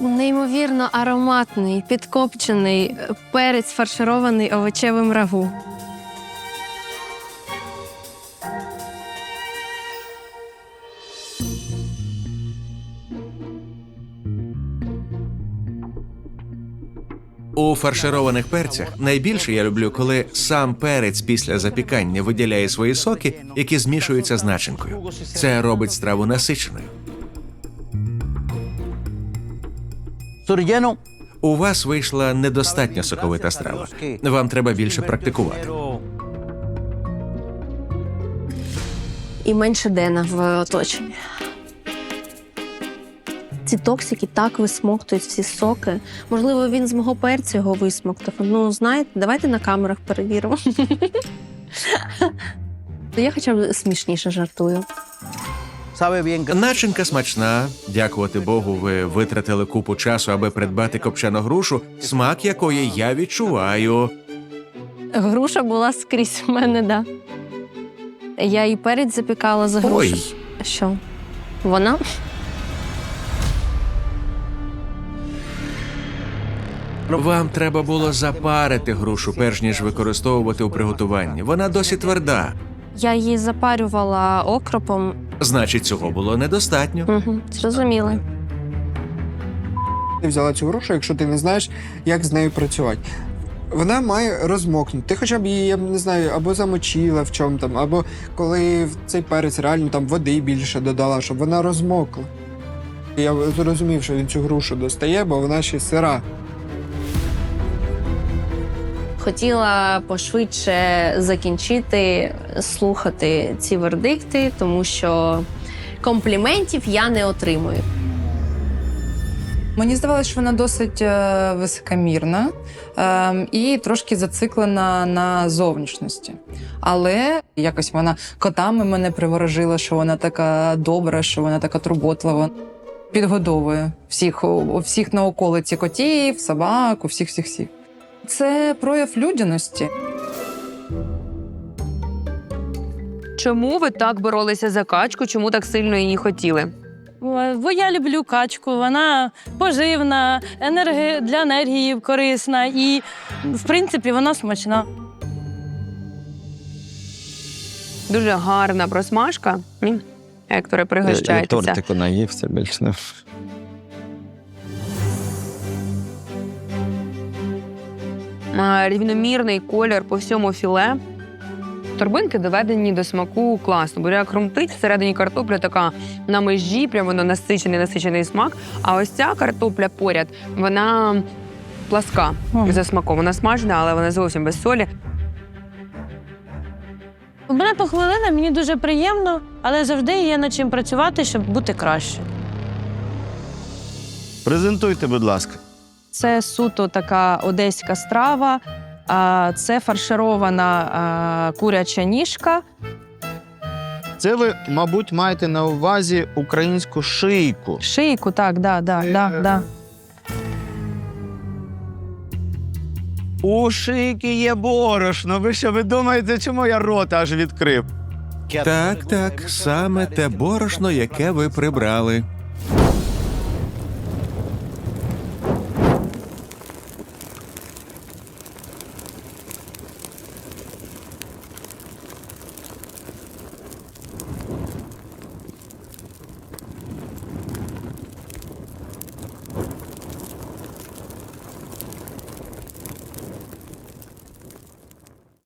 Неймовірно ароматний, підкопчений е, перець фарширований овочевим рагу. У фаршированих перцях найбільше я люблю, коли сам перець після запікання виділяє свої соки, які змішуються з начинкою. Це робить страву насиченою. У вас вийшла недостатньо соковита страва. Вам треба більше практикувати. І менше Дена в оточенні. Ці токсики так висмоктують всі соки. Можливо, він з мого перцю його висмоктав. Ну, знаєте, давайте на камерах перевіримо. Я хоча б смішніше жартую. Начинка смачна. Дякувати Богу, ви витратили купу часу, аби придбати копчену грушу, смак якої я відчуваю. Груша була скрізь у мене, да. Я і перець запікала за грушу. Ой, Що? Вона? вам треба було запарити грушу, перш ніж використовувати у приготуванні. Вона досі тверда. Я її запарювала окропом. Значить, цього було недостатньо. Угу, зрозуміла. Ти взяла цю грушу, якщо ти не знаєш, як з нею працювати. Вона має розмокнути. Ти хоча б її, я не знаю, або замочила в чому там, або коли в цей перець реально там води більше додала, щоб вона розмокла. Я зрозумів, що він цю грушу достає, бо вона ще сира. Хотіла пошвидше закінчити слухати ці вердикти, тому що компліментів я не отримую. Мені здавалося, що вона досить е, високомірна е, і трошки зациклена на зовнішності. Але якось вона котами мене приворожила, що вона така добра, що вона така турботлива. Підгодовує всіх, всіх на околиці котів, собак, у всіх всіх всіх. Це прояв людяності. Чому ви так боролися за качку? Чому так сильно її хотіли? Бо я люблю качку, вона поживна, енерги... для енергії корисна і, в принципі, вона смачна. Дуже гарна просмажка. М? Екторе, пригощайтеся. тортику наївся більше Рівномірний колір по всьому філе. Торбинки доведені до смаку класно. Буряк хрумтить, всередині картопля така на межі, прямо воно насичений, насичений смак. А ось ця картопля поряд, вона пласка Мгм. за смаком. Вона смажена, але вона зовсім без солі. Мене похвалили, мені дуже приємно, але завжди є над чим працювати, щоб бути краще. Презентуйте, будь ласка. Це суто така одеська страва. Це фарширована куряча ніжка. Це ви, мабуть, маєте на увазі українську шийку. Шийку, так, да, да, да, да. У шийки є борошно. Ви що, ви думаєте, чому я рота аж відкрив? Так, так, саме те борошно, яке ви прибрали.